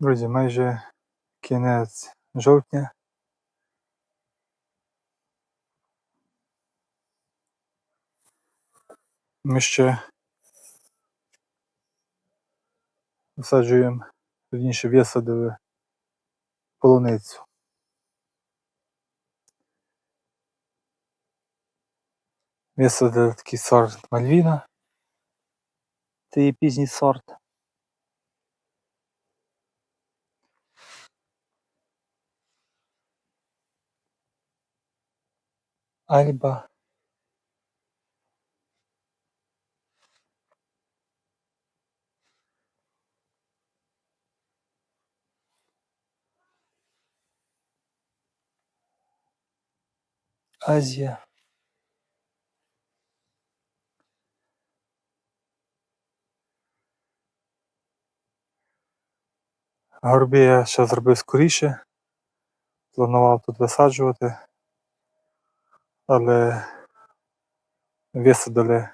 Друзі, майже кінець жовтня. Ми ще висаджуємо, вірніше висадили полуницю. Висадили такий сорт Мальвіна. Це є пізній сорт. Альба. Азія. Горби я ще зробив скоріше. Планував тут висаджувати, але висадили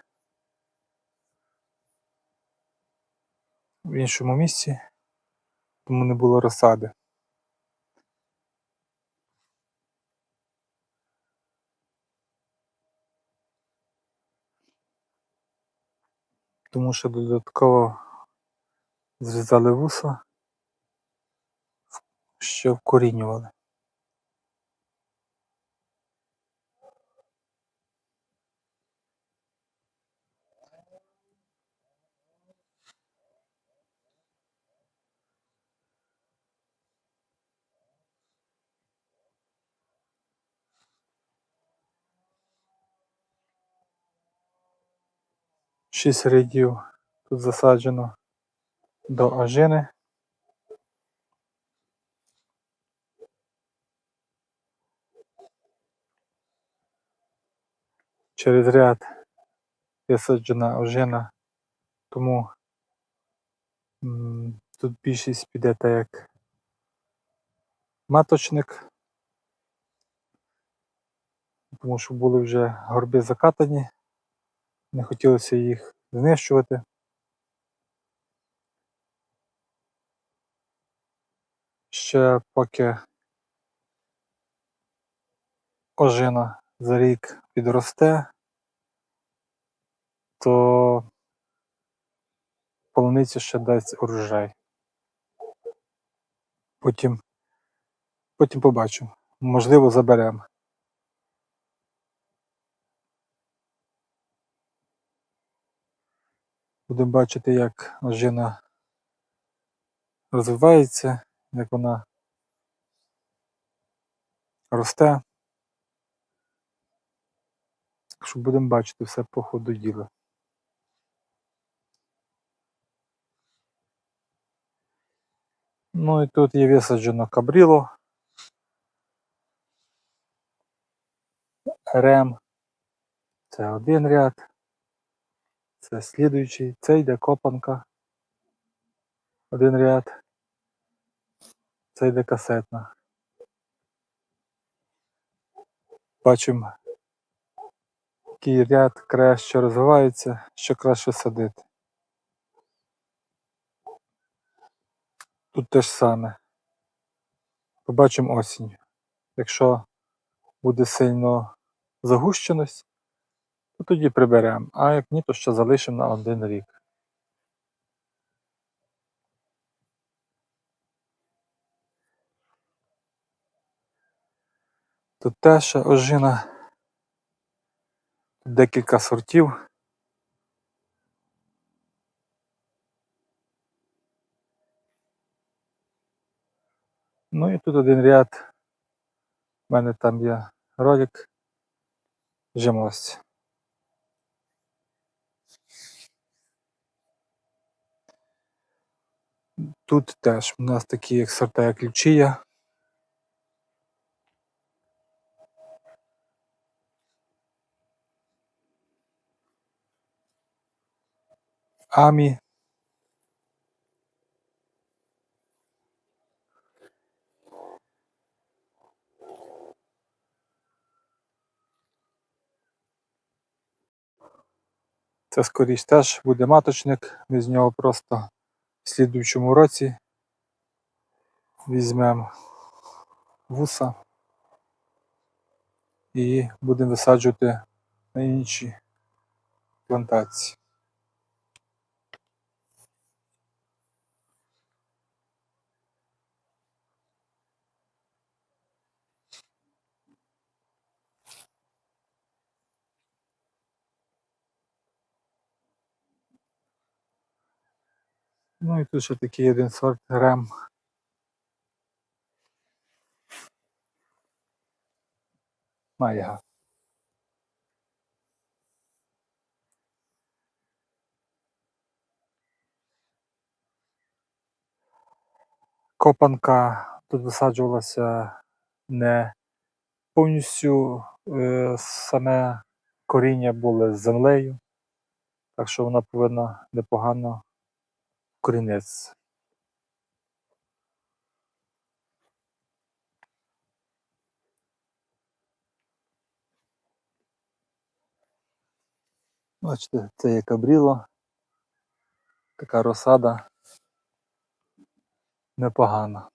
в іншому місці, тому не було розсади. Тому що додатково зрізали вуса, що вкорінювали. Шість рядів тут засаджено до ожини. Через ряд висаджена ожина, тому тут більшість піде так як маточник, тому що були вже горби закатані, не хотілося їх знищувати. Ще поки ожина за рік підросте, то полуниця ще дасть урожай. Потім, потім побачимо. Можливо, заберемо. Будемо бачити, як ожина розвивається, як вона росте. Так що будемо бачити все по ходу діла. Ну і тут є висаджено кабріло. Рем. Це один ряд. Це слідуючий. Це йде копанка. Один ряд. Це йде касетна. Бачимо, який ряд краще розвивається, що краще садити. Тут те ж саме. Побачимо осінь. Якщо буде сильно загущеність, то тоді приберемо. А як ні, то ще залишимо на один рік. Тут теж ожина. Декілька сортів. Ну і тут один ряд. У мене там є ролик. Жимось. Тут теж у нас такі як сорта, як лючія. Амі. Це скоріш теж буде маточник, ми з нього просто в слідуючому році візьмемо вуса і будемо висаджувати на інші плантації. Ну і тут ще такий один сорт грем. Майга. Копанка тут висаджувалася не повністю е, саме коріння було з землею, так що вона повинна непогано корінець. Бачите, це є кабріло. Така розсада непогана.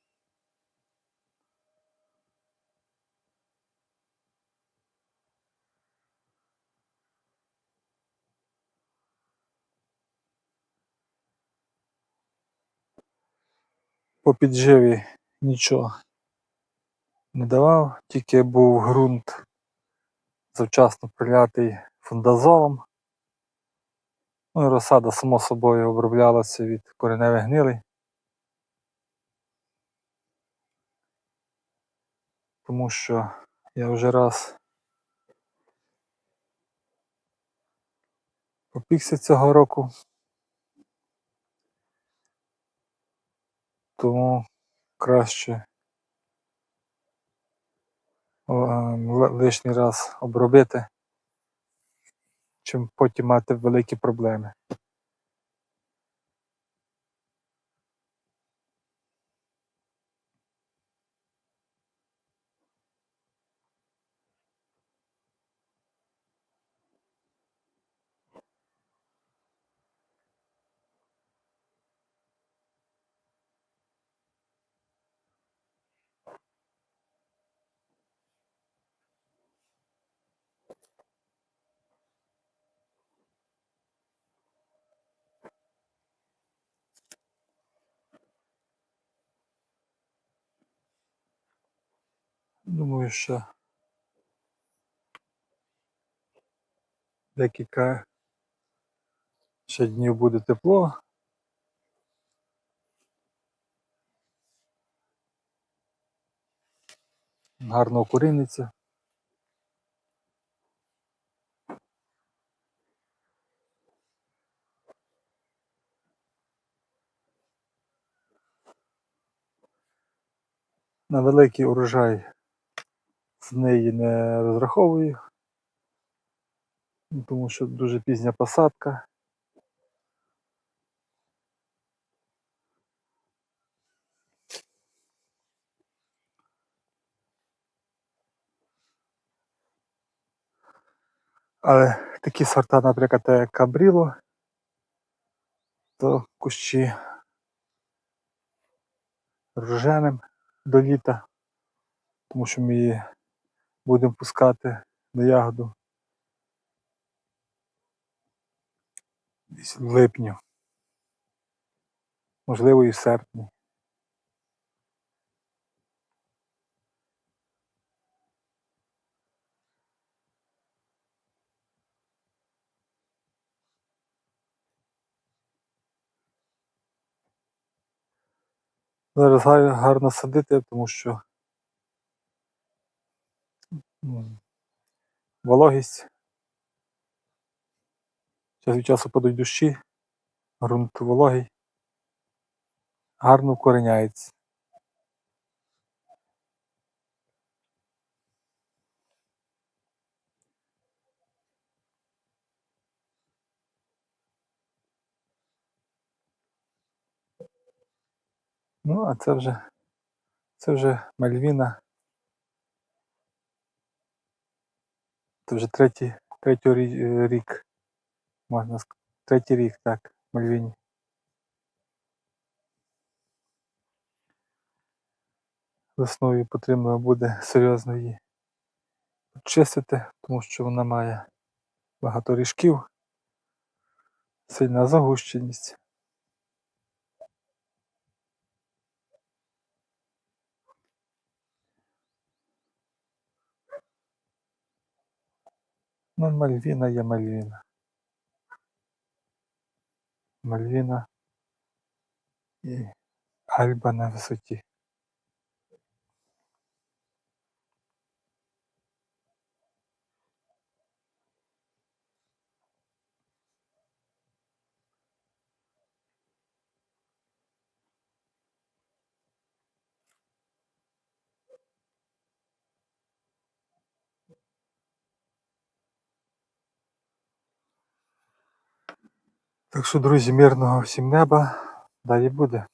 По підживі нічого не давав, тільки був ґрунт завчасно прилятий фундазолом. Ну і розсада, само собою, оброблялася від кореневих гнилей. Тому що я вже раз попікся цього року. Тому краще ем, лишній раз обробити, чим потім мати великі проблеми. Думаю, що декілька ще днів буде тепло. Гарно укоріниться. На великий урожай з неї не розраховую, тому що дуже пізня посадка. Але такі сорта, наприклад, кабріло, то кущі роженим до літа, тому що ми її будемо пускати на ягоду десь в липні, можливо і в серпні. Зараз гарно садити, тому що вологість. Час від часу падуть дощі, ґрунт вологий, гарно вкореняється. Ну, а це вже це вже Мальвіна. Це вже третій, третій рік. Можна сказати. Третій рік, так, Мальвіні. Весною потрібно буде серйозно її чистити, тому що вона має багато ріжків, сильна загущеність. Ну, Мальвіна є Мальвіна. Мальвіна і Альба на висоті. Так що, друзі, мирного всім неба. Далі буде.